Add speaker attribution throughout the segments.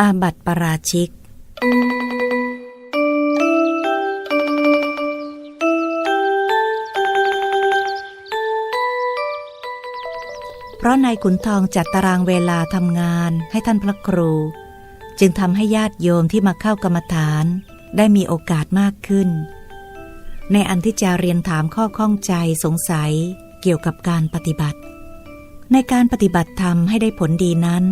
Speaker 1: อาบัติปราชิก เพราะนายขุนทองจัดตารางเวลาทำงานให้ท่านพระครู จึงทำให้ญาติโยมที่มาเข้ากรรมฐานได้มีโอกาสมากขึ้น ในอันที่จะเรียนถามข้อข้องใจสงสัยเกี่ยวกับการปฏิบัติ ในการปฏิบัติธรรมให้ได้ผลดีนั้น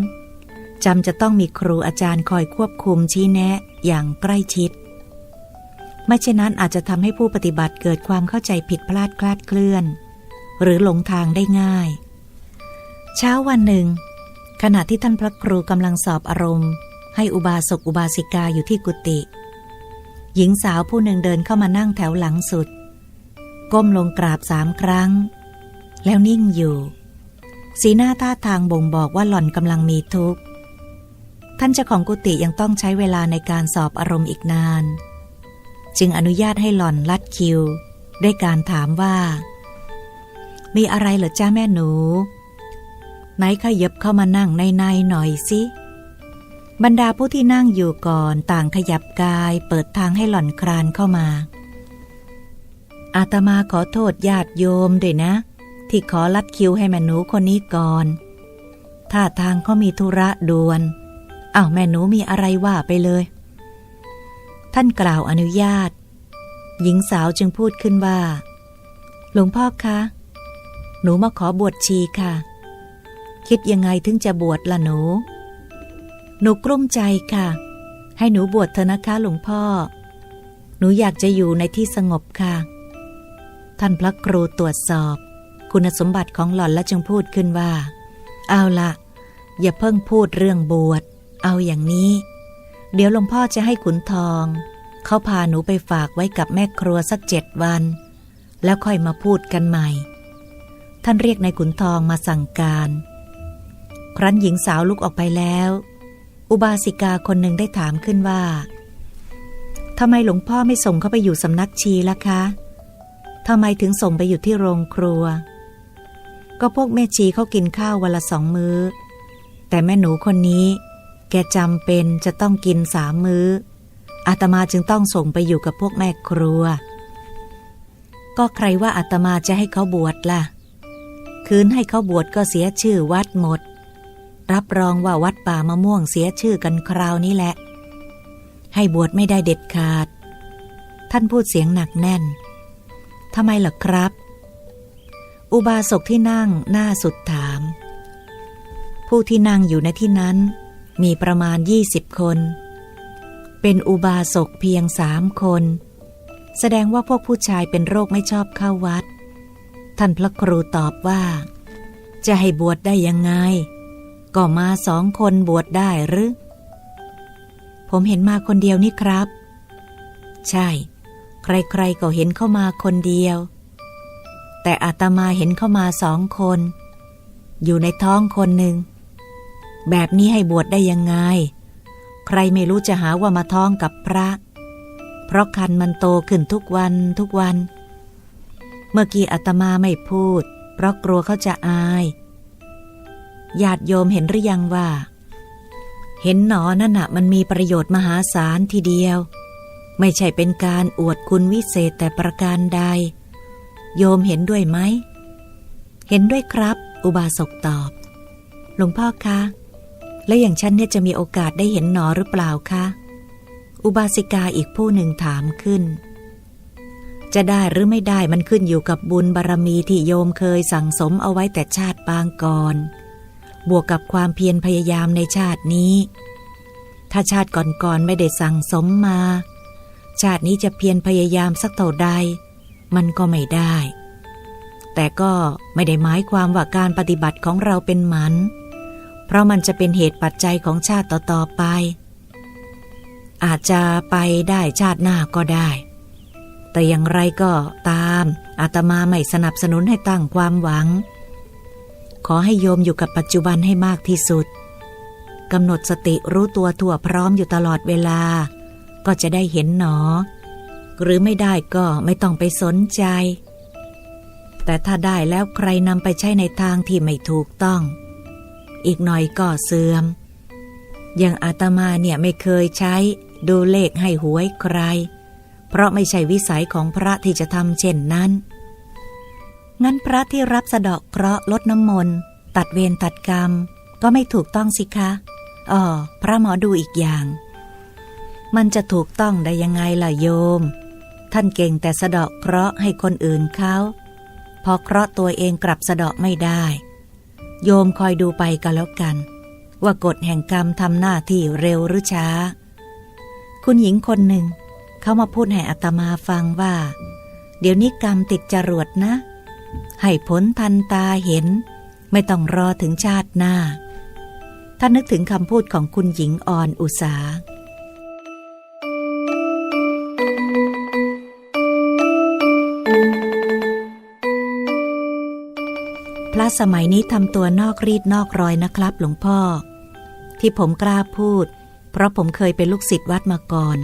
Speaker 1: จำจะต้องมีครูอาจารย์คอยควบคุมชี้แนะอย่างใกล้ชิด ไม่เช่นนั้นอาจจะทำให้ผู้ปฏิบัติเกิดความเข้าใจผิดพลาดคลาดเคลื่อน หรือหลงทางได้ง่าย เช้าวันหนึ่ง ขณะที่ท่านพระครูกำลังสอบอารมณ์ ให้อุบาสกอุบาสิกาอยู่ที่กุฏิหญิงสาวผู้หนึ่งเดินเข้ามานั่งแถวหลังสุด ก้มลงกราบสามครั้ง แล้วนิ่งอยู่ สีหน้าท่าทางบ่งบอกว่าหล่อนกำลังมีทุกข์ ท่านเจ้าของกุฏิยังต้องใช้เวลาในการสอบอารมณ์อีกนาน จึงอนุญาตให้หล่อนลัดคิว ด้วยการถามว่า มีอะไรเหรอจ้าแม่หนู ไหนขยับเข้ามานั่งในในหน่อยสิ บรรดาผู้ที่นั่งอยู่ก่อนต่างขยับกายเปิดทางให้หล่อนครานเข้ามา อาตมาขอโทษญาติโยมด้วยนะ ที่ขอลัดคิวให้แม่หนูคนนี้ก่อนถ้าทางเขามีธุระด่วน อ้าวแม่หนูมีอะไรว่าไปเลย ท่านกล่าวอนุญาต หญิงสาวจึงพูดขึ้นว่า หลวงพ่อคะ หนูมาขอบวชชีค่ะ คิดยังไงถึงจะบวชล่ะหนู หนูกลุ้มใจค่ะ ให้หนูบวชเถอะนะคะหลวงพ่อ หนูอยากจะอยู่ในที่สงบค่ะ ท่านพระครูตรวจสอบ คุณสมบัติของหล่อนและจึงพูดขึ้นว่า เอาละอย่าเพิ่งพูดเรื่องบวช เอาอย่างนี้ เดี๋ยวหลวงพ่อจะให้ขุนทอง เขาพาหนูไปฝากไว้กับแม่ครัวสักเจ็ดวัน แล้วค่อยมาพูดกันใหม่ ท่านเรียกนายขุนทองมาสั่งการ ครั้นหญิงสาวลุกออกไปแล้ว อุบาสิกาคนหนึ่งได้ถามขึ้นว่าทำไมหลวงพ่อไม่ส่งเขาไปอยู่สำนักชีล่ะคะทำไมถึงส่งไปอยู่ที่โรงครัว ก็พวกแม่ชีเขากินข้าววันละสองมือ้อ แต่แม่หนูคนนี้ กจำเป็นจะต้องกินสามมือ้อ อาตมาจึงต้องส่งไปอยู่กับพวกแม่ครัว ก็ใครว่าอาตมาจะให้เขาบวชล่ะ คืนให้เขาบวชก็เสียชื่อวัดหมด รับรองว่าวัดป่ามะม่วงเสียชื่อกันคราวนี้แหละ ให้บวชไม่ได้เด็ดขาด ท่านพูดเสียงหนักแน่นทำไมล่ะครับ อุบาสกที่นั่งหน้าสุดถาม ผู้ที่นั่งอยู่ในที่นั้น มีประมาณยี่สิบคน เป็นอุบาสกเพียงสามคน แสดงว่าพวกผู้ชายเป็นโรคไม่ชอบเข้าวัด ท่านพระครูตอบว่า จะให้บวชได้ยังไง ก็มาสองคนบวชได้หรือ ผมเห็นมาคนเดียวนี่ครับ ใช่ ใครๆก็เห็นเข้ามาคนเดียว แต่อาตมาเห็นเข้ามาสองคน อยู่ในท้องคนหนึ่ง แบบนี้ให้บวชได้ยังไง ใครไม่รู้จะหาว่ามาท้องกับพระ เพราะคันมันโตขึ้นทุกวันทุกวัน เมื่อกี้อาตมาไม่พูด เพราะกลัวเขาจะอายญาติโยมเห็นหรือยังว่า เห็นหนอนั่นน่ะมันมีประโยชน์มหาศาลทีเดียว ไม่ใช่เป็นการอวดคุณวิเศษแต่ประการใด โยมเห็นด้วยไหม เห็นด้วยครับ อุบาสกตอบ หลวงพ่อคะ และอย่างฉันเนี่ยจะมีโอกาสได้เห็นหนอหรือเปล่าคะ อุบาสิกาอีกผู้หนึ่งถามขึ้น จะได้หรือไม่ได้มันขึ้นอยู่กับบุญบารรมีที่โยมเคยสั่งสมเอาไว้แต่ชาติปางก่อน บวกกับความเพียรพยายามในชาตินี้ ถ้าชาติก่อนๆไม่ได้สั่งสมมา ชาตินี้จะเพียรพยายามสักเท่าใด มันก็ไม่ได้ แต่ก็ไม่ได้หมายความว่าการปฏิบัติของเราเป็นหมัน เพราะมันจะเป็นเหตุปัจจัยของชาติต่อๆไป อาจจะไปได้ชาติหน้าก็ได้ แต่อย่างไรก็ตามอาตมาไม่สนับสนุนให้ตั้งความหวัง ขอให้โยมอยู่กับปัจจุบันให้มากที่สุดกำหนดสติรู้ตัวทั่วพร้อมอยู่ตลอดเวลา ก็จะได้เห็นหนอ หรือไม่ได้ก็ไม่ต้องไปสนใจ แต่ถ้าได้แล้วใครนำไปใช้ในทางที่ไม่ถูกต้อง อีกหน่อยก็เสื่อม อย่างอาตมาเนี่ยไม่เคยใช้ดูเลขให้หวยใคร เพราะไม่ใช่วิสัยของพระที่จะทำเช่นนั้น งั้นพระที่รับสะเดาะเคราะห์ลดน้ำมนต์ตัดเวรตัดกรรม ก็ไม่ถูกต้องสิคะอ๋อพระหมอดูอีกอย่าง มันจะถูกต้องได้ยังไงล่ะโยม ท่านเก่งแต่สะเดาะเคราะห์ให้คนอื่นเขาพอเคราะห์ตัวเองกลับสะเดาะไม่ได้ โยมคอยดูไปก็แล้วกัน ว่ากฎแห่งกรรมทำหน้าที่เร็วหรือช้า คุณหญิงคนหนึ่ง เขามาพูดให้อัตมาฟังว่า เดี๋ยวนี้กรรมติดจรวดนะ ให้ผลทันตาเห็น ไม่ต้องรอถึงชาติหน้าท่านนึกถึงคำพูดของคุณหญิงอ่อนอุสา พระสมัยนี้ทำตัวนอกรีดนอกรอยนะครับหลวงพ่อ ที่ผมกล้าพูด เพราะผมเคยเป็นลูกศิษย์วัดมาก่อน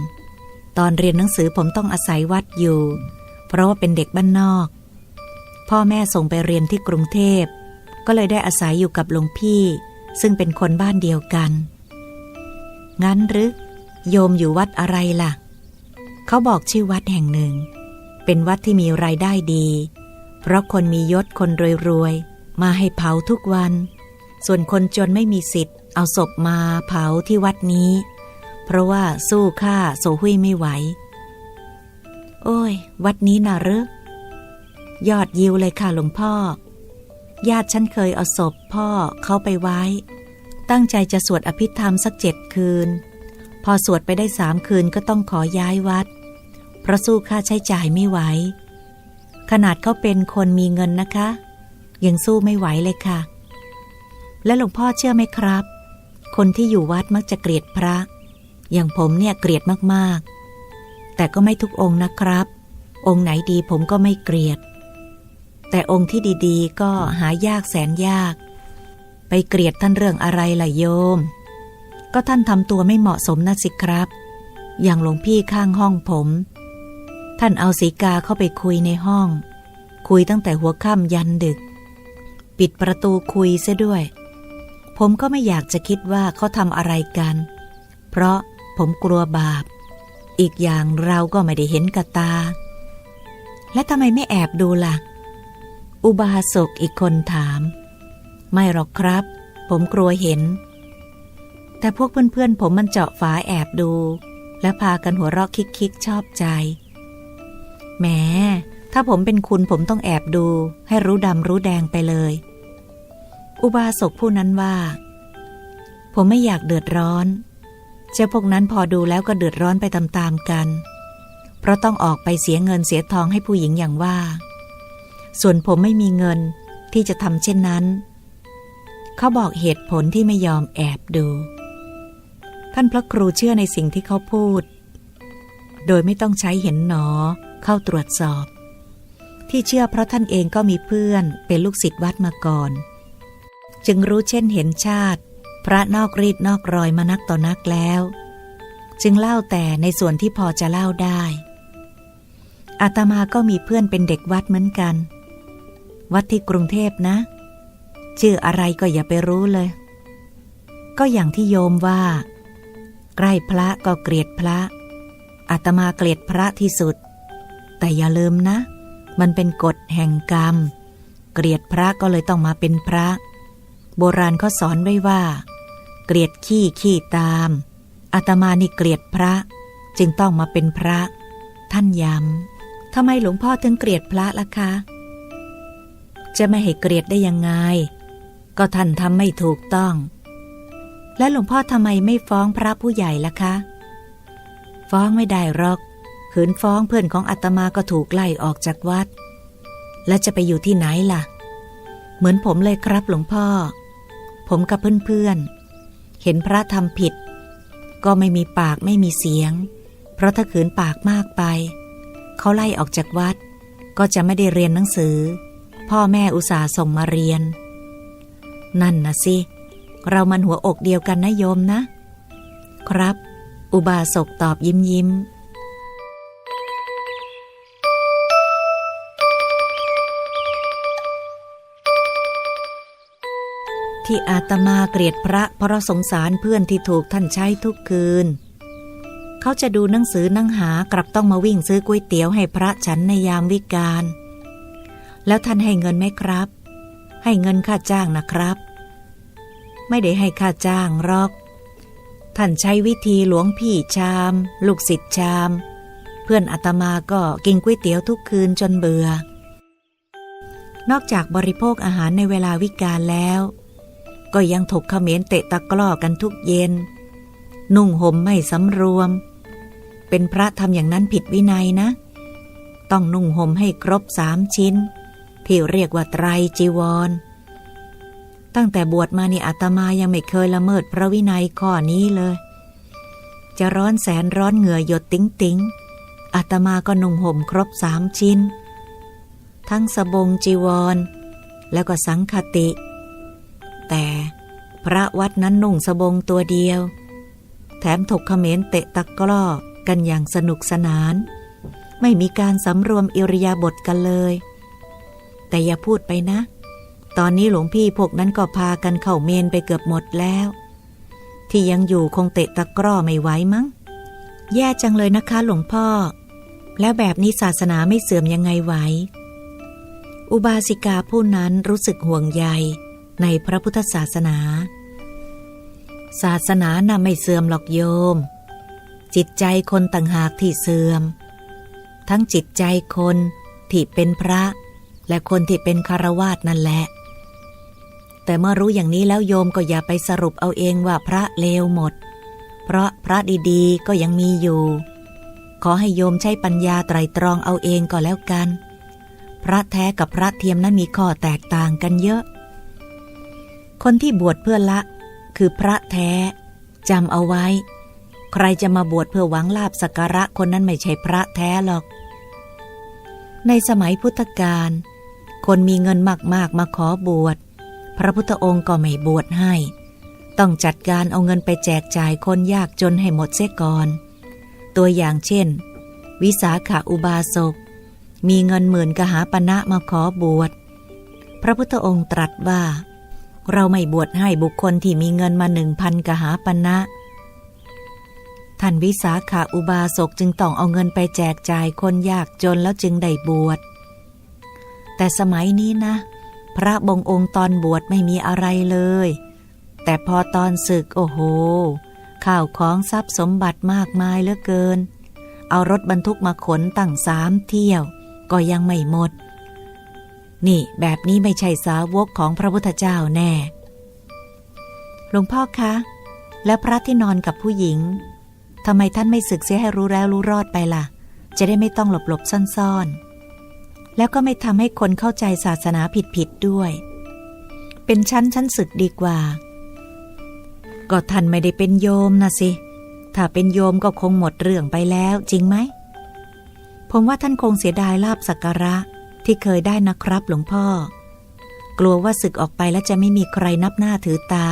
Speaker 1: ตอนเรียนหนังสือผมต้องอาศัยวัดอยู่ เพราะว่าเป็นเด็กบ้านนอก พ่อแม่ส่งไปเรียนที่กรุงเทพ ก็เลยได้อาศัยอยู่กับหลวงพี่ ซึ่งเป็นคนบ้านเดียวกัน งั้นหรือ โยมอยู่วัดอะไรล่ะ เขาบอกชื่อวัดแห่งหนึ่ง เป็นวัดที่มีรายได้ดี เพราะคนมียศคนรวยๆ มาให้เผาทุกวัน ส่วนคนจนไม่มีสิทธิ์ เอาศพมาเผาที่วัดนี้ เพราะว่าสู้ค่าโซหุยไม่ไหว โอ้ย วัดนี้น่ะหรือยอดยิวเลยค่ะหลวงพ่อ ญาติฉันเคยเอาศพพ่อเขาไปไว้ ตั้งใจจะสวดอภิธรรมสักเจ็ดคืน พอสวดไปได้สามคืนก็ต้องขอย้ายวัด เพราะสู้ค่าใช้จ่ายไม่ไหว ขนาดเขาเป็นคนมีเงินนะคะ ยังสู้ไม่ไหวเลยค่ะ และหลวงพ่อเชื่อไหมครับ คนที่อยู่วัดมักจะเกลียดพระ อย่างผมเนี่ยเกลียดมากๆ แต่ก็ไม่ทุกองค์นะครับ องค์ไหนดีผมก็ไม่เกลียด แต่องค์ที่ดีๆ ก็หายากแสนยาก ไปเกลียดท่านเรื่องอะไรล่ะโยม ก็ท่านทำตัวไม่เหมาะสมนะสิครับ อย่างหลวงพี่ข้างห้องผม ท่านเอาสีกาเข้าไปคุยในห้อง คุยตั้งแต่หัวค่ำยันดึก ปิดประตูคุยเสียด้วย ผมก็ไม่อยากจะคิดว่าเขาทำอะไรกัน เพราะผมกลัวบาป อีกอย่างเราก็ไม่ได้เห็นกับตา และทำไมไม่แอบดูล่ะ อุบาสกอีกคนถาม ไม่หรอกครับ ผมกลัวเห็น แต่พวกเพื่อนๆ ผมมันเจาะฝาแอบดู และพากันหัวเราะคิกๆชอบใจแหมถ้าผมเป็นคุณผมต้องแอบดู ให้รู้ดำรู้แดงไปเลย อุบาสกผู้นั้นว่า ผมไม่อยากเดือดร้อน เจ้าพวกนั้นพอดูแล้วก็เดือดร้อนไปตามๆกัน เพราะต้องออกไปเสียเงินเสียทองให้ผู้หญิงอย่างว่า ส่วนผมไม่มีเงินที่จะทำเช่นนั้น เขาบอกเหตุผลที่ไม่ยอมแอบดู ท่านพระครูเชื่อในสิ่งที่เขาพูด โดยไม่ต้องใช้เห็นหนอเข้าตรวจสอบ ที่เชื่อเพราะท่านเองก็มีเพื่อนเป็นลูกศิษย์วัดมาก่อน จึงรู้เช่นเห็นชาติ พระนอกรีดนอกรอยมานักต่อนักแล้ว จึงเล่าแต่ในส่วนที่พอจะเล่าได้อาตมาก็มีเพื่อนเป็นเด็กวัดเหมือนกัน วัดที่กรุงเทพนะ ชื่ออะไรก็อย่าไปรู้เลย ก็อย่างที่โยมว่า ใกล้พระก็เกลียดพระอาตมาเกลียดพระที่สุด แต่อย่าลืมนะ มันเป็นกฎแห่งกรรม เกลียดพระก็เลยต้องมาเป็นพระ โบราณเขาสอนไว้ว่า เกลียดขี้ขี้ตามอาตมานี่เกลียดพระ จึงต้องมาเป็นพระ ท่านย้ำทำไมหลวงพ่อถึงเกลียดพระล่ะคะ จะไม่ให้เกลียดได้ยังไง ก็ท่านทำไม่ถูกต้อง และหลวงพ่อทำไมไม่ฟ้องพระผู้ใหญ่ล่ะคะ ฟ้องไม่ได้หรอกขืนฟ้องเพื่อนของอาตมาก็ถูกไล่ออกจากวัด และจะไปอยู่ที่ไหนล่ะ เหมือนผมเลยครับหลวงพ่อ ผมกับเพื่อนๆ เห็นพระทำผิด ก็ไม่มีปากไม่มีเสียง เพราะถ้าขืนปากมากไป เขาไล่ออกจากวัด ก็จะไม่ได้เรียนหนังสือ พ่อแม่อุตส่าห์ส่งมาเรียน นั่นนะสิ เรามันหัวอกเดียวกันนะโยมนะ ครับ อุบาสกตอบยิ้มยิ้ม ที่อาตมาเกลียดพระเพราะสงสารเพื่อนที่ถูกท่านใช้ทุกคืน เขาจะดูหนังสือนั่งหากลับต้องมาวิ่งซื้อก๋วยเตี๋ยวให้พระฉันในยามวิกาล แล้วท่านให้เงินไหมครับ ให้เงินค่าจ้างนะครับ ไม่ได้ให้ค่าจ้างหรอก ท่านใช้วิธีหลวงพี่ชาม ลูกศิษย์ชาม เพื่อนอาตมาก็กินก๋วยเตี๋ยวทุกคืนจนเบื่อ นอกจากบริโภคอาหารในเวลาวิกาลแล้ว ก็ยังถกเขมรเตะตะกร้อกันทุกเย็น นุ่งห่มไม่สำรวม เป็นพระทำอย่างนั้นผิดวินัยนะ ต้องนุ่งห่มให้ครบสามชิ้น ที่เรียกว่าไตรจีวร ตั้งแต่บวชมานี่อาตมายังไม่เคยละเมิดพระวินัยข้อนี้เลย จะร้อนแสนร้อนเหงื่อหยดติ้งติ้งอาตมาก็นุ่งห่มครบสามชิ้น ทั้งสบงจีวร แล้วก็สังคติ แต่พระวัดนั้นนุ่งสบงตัวเดียว แถมถกเขมรเตะตะกร้อกันอย่างสนุกสนาน ไม่มีการสำรวมอิริยาบถกันเลย แต่อย่าพูดไปนะ ตอนนี้หลวงพี่พวกนั้นก็พากันเข้าเมนไปเกือบหมดแล้ว ที่ยังอยู่คงเตะตะกร้อไม่ไหวมั้ง แย่จังเลยนะคะหลวงพ่อ แล้วแบบนี้ศาสนาไม่เสื่อมยังไงไหวอุบาสิกาผู้นั้นรู้สึกห่วงใย ในพระพุทธศาสนา ศาสนาน่ะไม่เสื่อมหรอกโยม จิตใจคนต่างหากที่เสื่อม ทั้งจิตใจคนที่เป็นพระ และคนที่เป็นคารวาสนั่นแหละ แต่เมื่อรู้อย่างนี้แล้วโยมก็อย่าไปสรุปเอาเองว่าพระเลวหมด เพราะพระดีๆก็ยังมีอยู่ ขอให้โยมใช้ปัญญาไตรตรองเอาเองก็แล้วกัน พระแท้กับพระเทียมนั้นมีข้อแตกต่างกันเยอะ คนที่บวชเพื่อละ คือพระแท้จำเอาไว้ ใครจะมาบวชเพื่อหวังลาบสักการะคนนั้นไม่ใช่พระแท้หรอก ในสมัยพุทธกาลคนมีเงินมากๆมาขอบวช พระพุทธองค์ก็ไม่บวชให้ ต้องจัดการเอาเงินไปแจกจ่ายคนยากจนให้หมดเสียก่อน ตัวอย่างเช่น วิสาขาอุบาสก มีเงินหมื่นกหาปณะมาขอบวช พระพุทธองค์ตรัสว่า เราไม่บวชให้บุคคลที่มีเงินมาหนึ่งพันกหาปณะท่านวิสาขาอุบาสกจึงต้องเอาเงินไปแจกจ่ายคนยากจนแล้วจึงได้บวช แต่สมัยนี้นะ พระบงองค์ตอนบวชไม่มีอะไรเลย แต่พอตอนศึกโอ้โห ข้าวของทรัพย์สมบัติมากมายเหลือเกิน เอารถบรรทุกมาขนตั้งสามเที่ยว ก็ยังไม่หมด นี่แบบนี้ไม่ใช่สาวกของพระพุทธเจ้าแน่ หลวงพ่อคะ แล้วพระที่นอนกับผู้หญิงทำไมท่านไม่ศึกเสียให้รู้แล้วรู้รอดไปล่ะ จะได้ไม่ต้องหลบหลบซ่อนซ่อนๆ แล้วก็ไม่ทำให้คนเข้าใจศาสนาผิดผิดๆด้วย เป็นชั้นชั้นศึกดีกว่า ก็ท่านไม่ได้เป็นโยมนะสิ ถ้าเป็นโยมก็คงหมดเรื่องไปแล้วจริงไหมผมว่าท่านคงเสียดายลาบสักการะ ที่เคยได้นะครับหลวงพ่อ กลัวว่าศึกออกไปแล้วจะไม่มีใครนับหน้าถือตา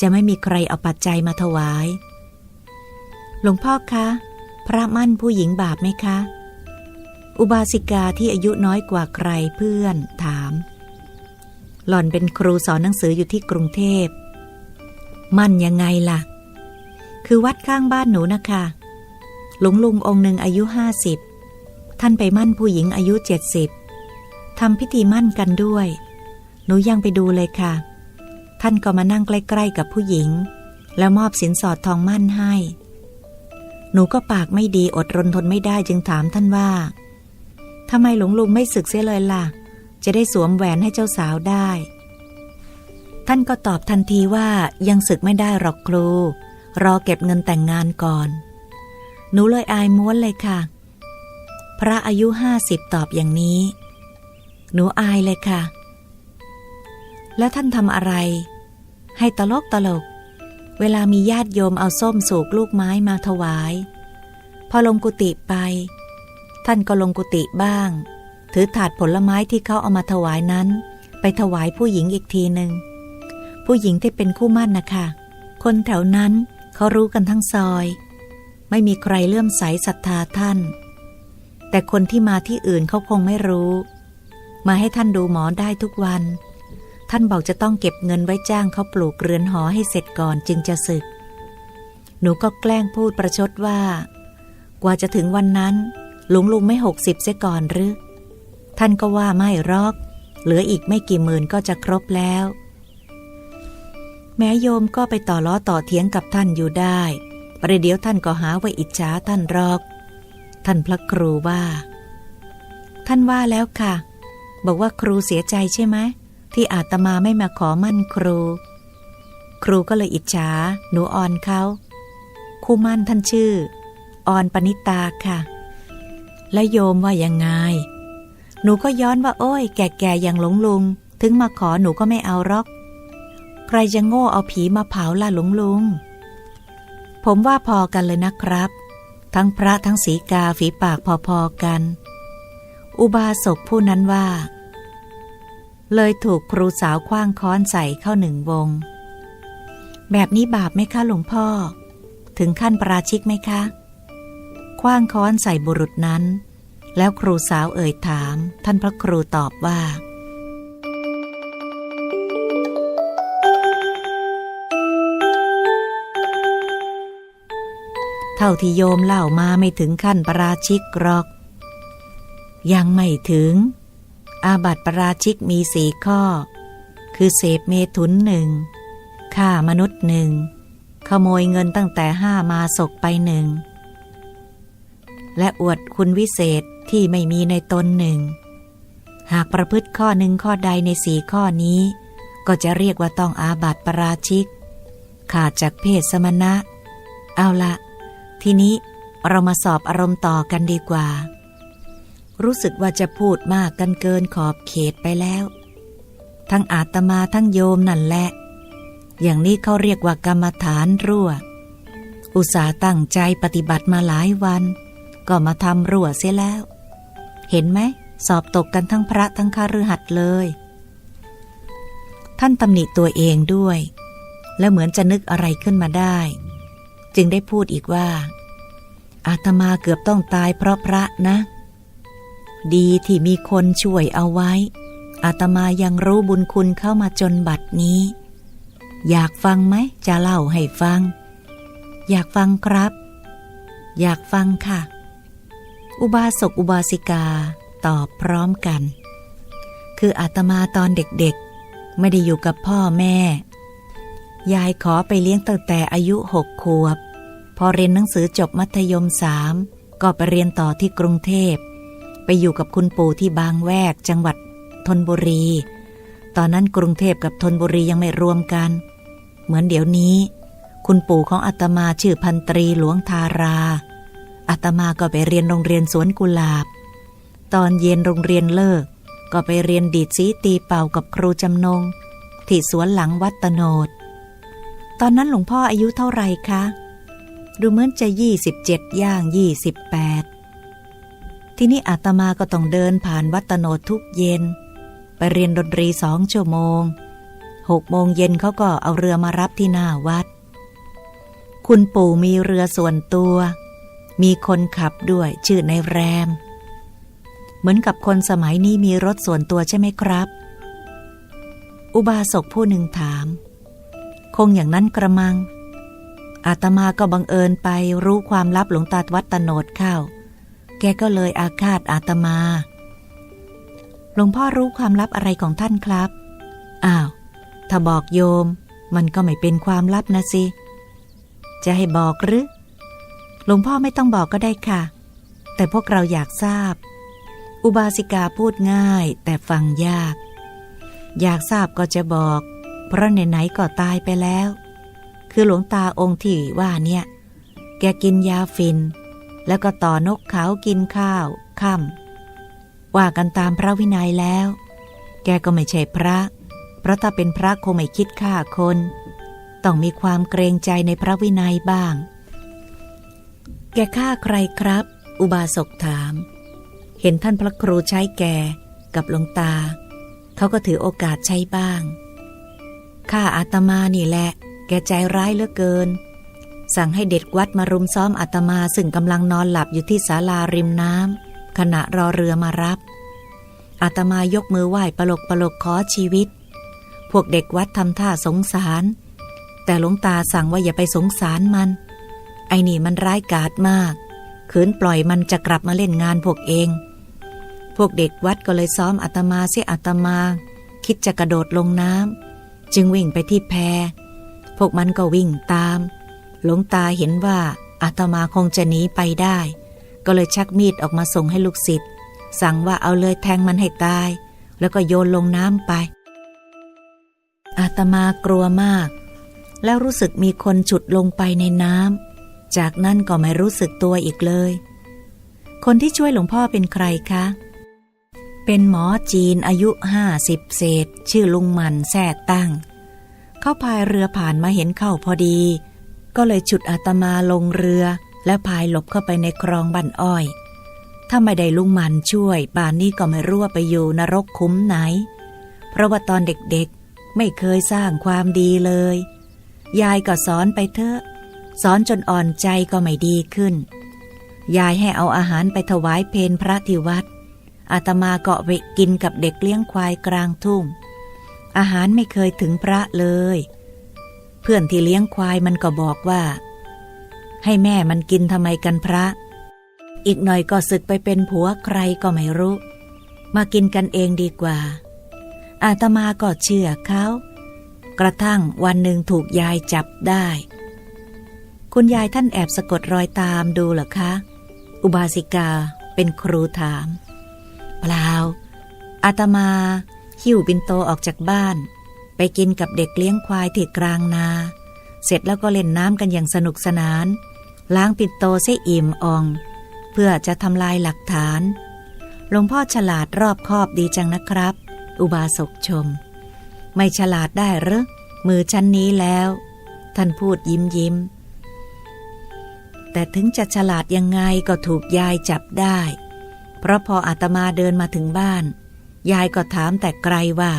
Speaker 1: จะไม่มีใครเอาปัจจัยมาถวาย หลวงพ่อคะ พระมั่นผู้หญิงบาปไหมคะ อุบาสิกาที่อายุน้อยกว่าใครเพื่อนถาม หล่อนเป็นครูสอนหนังสืออยู่ที่กรุงเทพ มั่นยังไงล่ะ คือวัดข้างบ้านหนูนะคะ หลวงลุงองค์หนึ่งอายุห้าสิบ ท่านไปมั่นผู้หญิงอายุเจ็ดสิบทำพิธีมั่นกันด้วย หนูยังไปดูเลยค่ะ ท่านก็มานั่งใกล้ๆกับผู้หญิง แล้วมอบสินสอดทองมั่นให้ หนูก็ปากไม่ดีอดรนทนไม่ได้จึงถามท่านว่าทำไมหลวงลุงไม่ศึกเสียเลยล่ะ จะได้สวมแหวนให้เจ้าสาวได้ ท่านก็ตอบทันทีว่ายังศึกไม่ได้หรอกครู รอเก็บเงินแต่งงานก่อน หนูเลยอายม้วนเลยค่ะ ระอายุห้าสิบตอบอย่างนี้ หนูอายเลยค่ะ แล้วท่านทำอะไร ให้ตลกตลก เวลามีญาติโยมเอาส้มสูกลูกไม้มาถวาย พอลงกุฏิไป ท่านก็ลงกุฏิบ้าง ถือถาดผลไม้ที่เขาเอามาถวายนั้น ไปถวายผู้หญิงอีกทีหนึ่งผู้หญิงที่เป็นคู่มั่นนะคะคนแถวนั้นเขารู้กันทั้งซอย ไม่มีใครเลื่อมใสศรัทธาท่าน แต่คนที่มาที่อื่นเขาคงไม่รู้ มาให้ท่านดูหมอได้ทุกวัน ท่านบอกจะต้องเก็บเงินไว้จ้างเขาปลูกเรือนหอให้เสร็จก่อนจึงจะศึก หนูก็แกล้งพูดประชดว่า กว่าจะถึงวันนั้นลุงลุงไม่หกสิบเสียก่อนหรือ ท่านก็ว่าไม่รอก เหลืออีกไม่กี่หมื่นก็จะครบแล้ว แม้โยมก็ไปต่อล้อต่อเถียงกับท่านอยู่ได้ ประเดี๋ยวท่านก็หาว่าอิจฉาท่านรอก ท่านพระครูว่า ท่านว่าแล้วค่ะ บอกว่าครูเสียใจใช่ไหมที่อาตมาไม่มาขอมั่นครู ครูก็เลยอิจฉาหนูออนเขาคู่มั่นท่านชื่อ ออนปณิตาค่ะ และโยมว่ายังไง หนูก็ย้อนว่าโอ้ย แก่ๆอย่างหลงลุง ถึงมาขอหนูก็ไม่เอารอก ใครจะโง่เอาผีมาเผาล่ะหลงลุง ผมว่าพอกันเลยนะครับ ทั้งพระทั้งสีกาฝีปากพอๆกัน อุบาสกผู้นั้นว่า เลยถูกครูสาวคว้างค้อนใส่เข้าหนึ่งวง แบบนี้บาปไหมคะหลวงพ่อ ถึงขั้นปราชิกไหมคะ คว้างค้อนใส่บุรุษนั้น แล้วครูสาวเอ่ยถาม ท่านพระครูตอบว่า เท่าที่โยมเล่ามาไม่ถึงขั้นประราชิกหรอก ยังไม่ถึง อาบัติประราชิกมีสี่ข้อ คือเสพเมถุนหนึ่งฆ่ามนุษย์หนึ่งขโมยเงินตั้งแต่ห้ามาศกไปหนึ่ง และอวดคุณวิเศษที่ไม่มีในตนหนึ่ง หากประพฤติข้อหนึ่งข้อใดในสี่ข้อนี้ ก็จะเรียกว่าต้องอาบัติปราชิก ขาดจากเพศสมณะ เอาละ ทีนี้เรามาสอบอารมณ์ต่อกันดีกว่า รู้สึกว่าจะพูดมากกันเกินขอบเขตไปแล้ว ทั้งอาตมาทั้งโยมนั่นแหละ อย่างนี้เขาเรียกว่ากรรมฐานรั่ว อุตสาตั้งใจปฏิบัติมาหลายวัน ก็มาทำรั่วเสียแล้ว เห็นไหม สอบตกกันทั้งพระทั้งคาฤหัสถ์เลย ท่านตำหนิตัวเองด้วย และเหมือนจะนึกอะไรขึ้นมาได้ จึงได้พูดอีกว่า อาตมาเกือบต้องตายเพราะพระนะ ดีที่มีคนช่วยเอาไว้ อาตมายังรู้บุญคุณเข้ามาจนบัดนี้ อยากฟังไหมจะเล่าให้ฟัง อยากฟังครับ อยากฟังค่ะ อุบาสกอุบาสิกาตอบพร้อมกัน คืออาตมาตอนเด็กๆ ไม่ได้อยู่กับพ่อแม่ยายขอไปเลี้ยงตั้งแต่อายุหกขวบ พอเรียนหนังสือจบมัธยมสามก็ไปเรียนต่อที่กรุงเทพ ไปอยู่กับคุณปู่ที่บางแวกจังหวัดธนบุรี ตอนนั้นกรุงเทพกับธนบุรียังไม่รวมกัน เหมือนเดี๋ยวนี้ คุณปู่ของอาตมาชื่อพันตรีหลวงทาราอาตมาก็ไปเรียนโรงเรียนสวนกุหลาบ ตอนเย็นโรงเรียนเลิก ก็ไปเรียนดีดสีตีเป่ากับครูจำนง ที่สวนหลังวัดตโนด ตอนนั้นหลวงพ่ออายุเท่าไหร่คะ ดูเหมือนจะยี่สิบเจ็ดย่างยี่สิบแปดที่นี่อาตมาก็ต้องเดินผ่านวัดตโนดทุกเย็น ไปเรียนดนตรีสองชั่วโมงหกโมงเย็นเขาก็เอาเรือมารับที่หน้าวัด คุณปู่มีเรือส่วนตัว มีคนขับด้วยชื่อในแรม เหมือนกับคนสมัยนี้มีรถส่วนตัวใช่ไหมครับ อุบาสกผู้หนึ่งถาม คงอย่างนั้นกระมัง อาตมาก็บังเอิญไปรู้ความลับหลวงตาวัดตโนดเข้า แกก็เลยอาฆาตอาตมา หลวงพ่อรู้ความลับอะไรของท่านครับ อ้าว ถ้าบอกโยม มันก็ไม่เป็นความลับนะสิ จะให้บอกหรือ หลวงพ่อไม่ต้องบอกก็ได้ค่ะ แต่พวกเราอยากทราบ อุบาสิกาพูดง่าย แต่ฟังยาก อยากทราบก็จะบอก เพราะไหนๆก็ตายไปแล้ว คือหลวงตาองค์ที่ว่าเนี่ย แกกินยาฟิน แล้วก็ต่อนกเขากินข้าวค่ำว่ากันตามพระวินัยแล้ว แกก็ไม่ใช่พระ เพราะถ้าเป็นพระคงไม่คิดฆ่าคน ต้องมีความเกรงใจในพระวินัยบ้าง แกฆ่าใครครับ อุบาสกถาม เห็นท่านพระครูใช้แกกับหลวงตา เขาก็ถือโอกาสใช้บ้างข้าอาตมานี่แหละ แกใจร้ายเหลือเกิน สั่งให้เด็กวัดมารุมซ้อมอาตมาซึ่งกำลังนอนหลับอยู่ที่ศาลาริมน้ำขณะรอเรือมารับ อาตมายกมือไหว้ปลกปลกขอชีวิต พวกเด็กวัดทำท่าสงสาร แต่หลวงตาสั่งว่าอย่าไปสงสารมัน ไอ้นี่มันร้ายกาจมากขืนปล่อยมันจะกลับมาเล่นงานพวกเอง พวกเด็กวัดก็เลยซ้อมอาตมาเสียอาตมา คิดจะกระโดดลงน้ำจึงวิ่งไปที่แพ พวกมันก็วิ่งตาม หลวงตาเห็นว่าอาตมาคงจะหนีไปได้ ก็เลยชักมีดออกมาส่งให้ลูกศิษย์สั่งว่าเอาเลยแทงมันให้ตาย แล้วก็โยนลงน้ำไป อาตมากลัวมาก แล้วรู้สึกมีคนฉุดลงไปในน้ำจากนั้นก็ไม่รู้สึกตัวอีกเลย คนที่ช่วยหลวงพ่อเป็นใครคะ เป็นหมอจีนอายุห้าสิบเศษ ชื่อลุงมันแท่ตั้ง เขาพายเรือผ่านมาเห็นเข้าพอดี ก็เลยฉุดอาตมาลงเรือ และพายหลบเข้าไปในคลองบันอ้อย ถ้าไม่ได้ลุงมันช่วย ป่านนี้ก็ไม่รู้ว่าไปอยู่นรกคุ้มไหน เพราะว่าตอนเด็กๆ ไม่เคยสร้างความดีเลย ยายก็สอนไปเถอะ สอนจนอ่อนใจก็ไม่ดีขึ้น ยายให้เอาอาหารไปถวายเพนพระที่วัดอาตมาก็ไปกินกับเด็กเลี้ยงควายกลางทุ่ง อาหารไม่เคยถึงพระเลย เพื่อนที่เลี้ยงควายมันก็บอกว่า ให้แม่มันกินทำไมกันพระ อีกหน่อยก็ศึกไปเป็นผัวใครก็ไม่รู้ มากินกันเองดีกว่า อาตมาก็เชื่อเขากระทั่งวันหนึ่งถูกยายจับได้ คุณยายท่านแอบสะกดรอยตามดูเหรอคะ อุบาสิกาเป็นครูถาม เปล่าอาตมา หิ้วบินโตออกจากบ้าน ไปกินกับเด็กเลี้ยงควายที่กลางนา เสร็จแล้วก็เล่นน้ำกันอย่างสนุกสนาน ล้างปินโตเสียอิ่มอ่อง เพื่อจะทำลายหลักฐาน หลวงพ่อฉลาดรอบคอบดีจังนะครับ อุบาสกชม ไม่ฉลาดได้หรือมือชั้นนี้แล้ว ท่านพูดยิ้มยิ้ม แต่ถึงจะฉลาดยังไงก็ถูกยายจับได้ เพราะพออาตมาเดินมาถึงบ้าน ยายก็ถามแต่ไกลว่า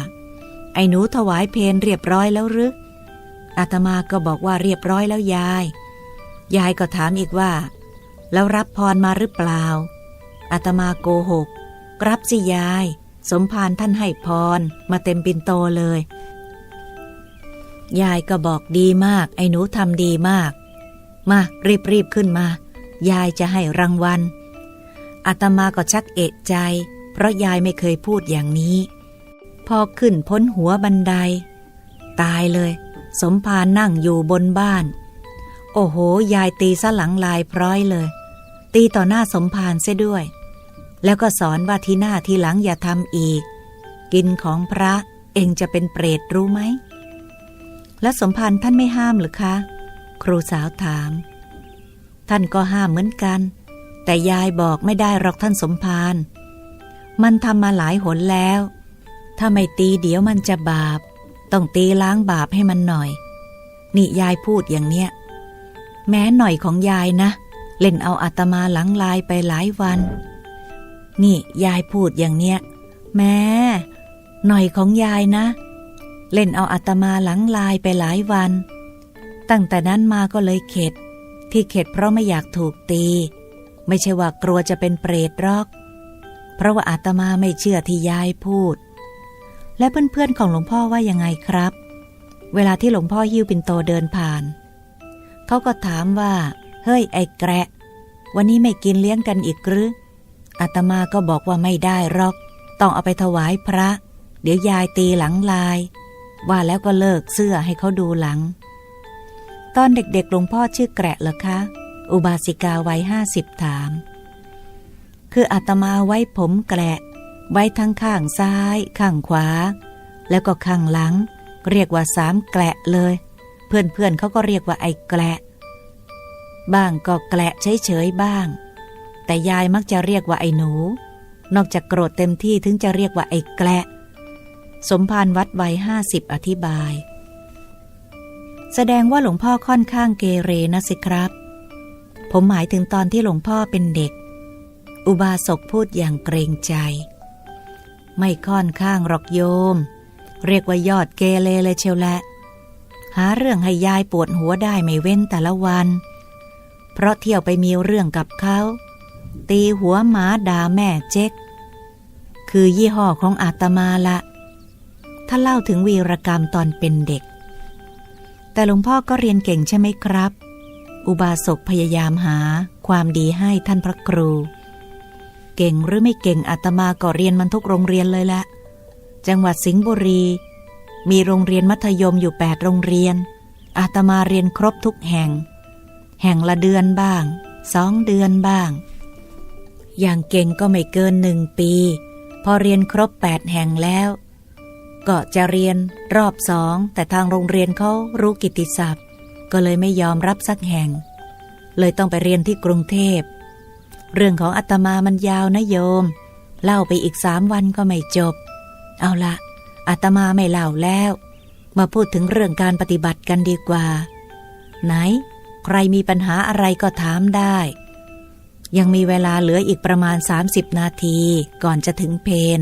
Speaker 1: ไอ้หนูถวายเพนเรียบร้อยแล้วหรืออาตมาก็บอกว่าเรียบร้อยแล้วยาย ยายก็ถามอีกว่า แล้วรับพรมาหรือเปล่าอาตมาโกหก รับสิยาย สมภารท่านให้พรมาเต็มปินโตเลย ยายก็บอกดีมาก ไอ้หนูทำดีมาก มารีบรีบขึ้นมา ยายจะให้รางวัลอาตมาก็ชักเอะใจ เพราะยายไม่เคยพูดอย่างนี้ พอขึ้นพ้นหัวบันได ตายเลย สมภารนั่งอยู่บนบ้าน โอ้โห ยายตีซะหลังลายพร้อยเลย ตีต่อหน้าสมภารเสียด้วย แล้วก็สอนว่าที่หน้าที่หลังอย่าทำอีก กินของพระเองจะเป็นเปรตรู้ไหม และสมภารท่านไม่ห้ามหรือคะ ครูสาวถาม ท่านก็ห้ามเหมือนกัน แต่ยายบอกไม่ได้หรอกท่านสมภาร มันทำมาหลายหนแล้ว ถ้าไม่ตีเดี๋ยวมันจะบาป ต้องตีล้างบาปให้มันหน่อย นี่ยายพูดอย่างเนี้ย แม้หน่อยของยายนะ เล่นเอาอาตมาหลังลายไปหลายวัน นี่ยายพูดอย่างเนี้ย แม้หน่อยของยายนะ เล่นเอาอาตมาหลังลายไปหลายวัน ตั้งแต่นั้นมาก็เลยเข็ด ที่เข็ดเพราะไม่อยากถูกตี ไม่ใช่ว่ากลัวจะเป็นเปรตรอก เพราะว่าอาตมาไม่เชื่อที่ยายพูด และเพื่อนๆของหลวงพ่อว่ายังไงครับ เวลาที่หลวงพ่อหิ้วปินโตเดินผ่าน เขาก็ถามว่า เฮ้ยไอ้แกระวันนี้ไม่กินเลี้ยงกันอีกหรืออาตมาก็บอกว่าไม่ได้หรอก ต้องเอาไปถวายพระ เดี๋ยวยายตีหลังลาย ว่าแล้วก็เลิกเสื้อให้เขาดูหลัง ตอนเด็กๆหลวงพ่อชื่อแกระเหรอคะ อุบาสิกาวัยห้าสิบถาม คืออาตมาไว้ผมแกระไว้ทั้งข้างซ้าย ข้างขวา แล้วก็ข้างหลัง เรียกว่าสามแกละเลย เพื่อนๆเขาก็เรียกว่าไอ้แกละ บ้างก็แกละเฉยๆบ้าง แต่ยายมักจะเรียกว่าไอ้หนู นอกจากโกรธเต็มที่ถึงจะเรียกว่าไอ้แกละ สมภารวัดวัยห้าสิบอธิบาย แสดงว่าหลวงพ่อค่อนข้างเกเรนะสิครับ ผมหมายถึงตอนที่หลวงพ่อเป็นเด็ก อุบาสกพูดอย่างเกรงใจ ไม่ค่อนข้างหรอกโยม เรียกว่ายอดเกเรเลยเชียวแหละ หาเรื่องให้ยายปวดหัวได้ไม่เว้นแต่ละวัน เพราะเที่ยวไปมีเรื่องกับเขา ตีหัวหมาด่าแม่เจ๊ก คือยี่ห้อของอาตมาละท่านเล่าถึงวีรกรรมตอนเป็นเด็ก แต่หลวงพ่อก็เรียนเก่งใช่ไหมครับ อุบาสกพยายามหาความดีให้ท่านพระครู เก่งหรือไม่เก่งอาตมาก็เรียนมันทุกโรงเรียนเลยละ จังหวัดสิงห์บุรี มีโรงเรียนมัธยมอยู่แปดโรงเรียน อาตมาเรียนครบทุกแห่ง แห่งละเดือนบ้าง สองเดือนบ้าง อย่างเก่งก็ไม่เกินหนึ่งปี พอเรียนครบแปดแห่งแล้ว ก็จะเรียนรอบสอง แต่ทางโรงเรียนเขารู้กิตติศัพท์ ก็เลยไม่ยอมรับสักแห่ง เลยต้องไปเรียนที่กรุงเทพ เรื่องของอาตมามันยาวนะโยม เล่าไปอีกสามวันก็ไม่จบ เอาละอาตมาไม่เล่าแล้ว มาพูดถึงเรื่องการปฏิบัติกันดีกว่า ไหน ใครมีปัญหาอะไรก็ถามได้ ยังมีเวลาเหลืออีกประมาณ 30 นาทีก่อนจะถึงเพน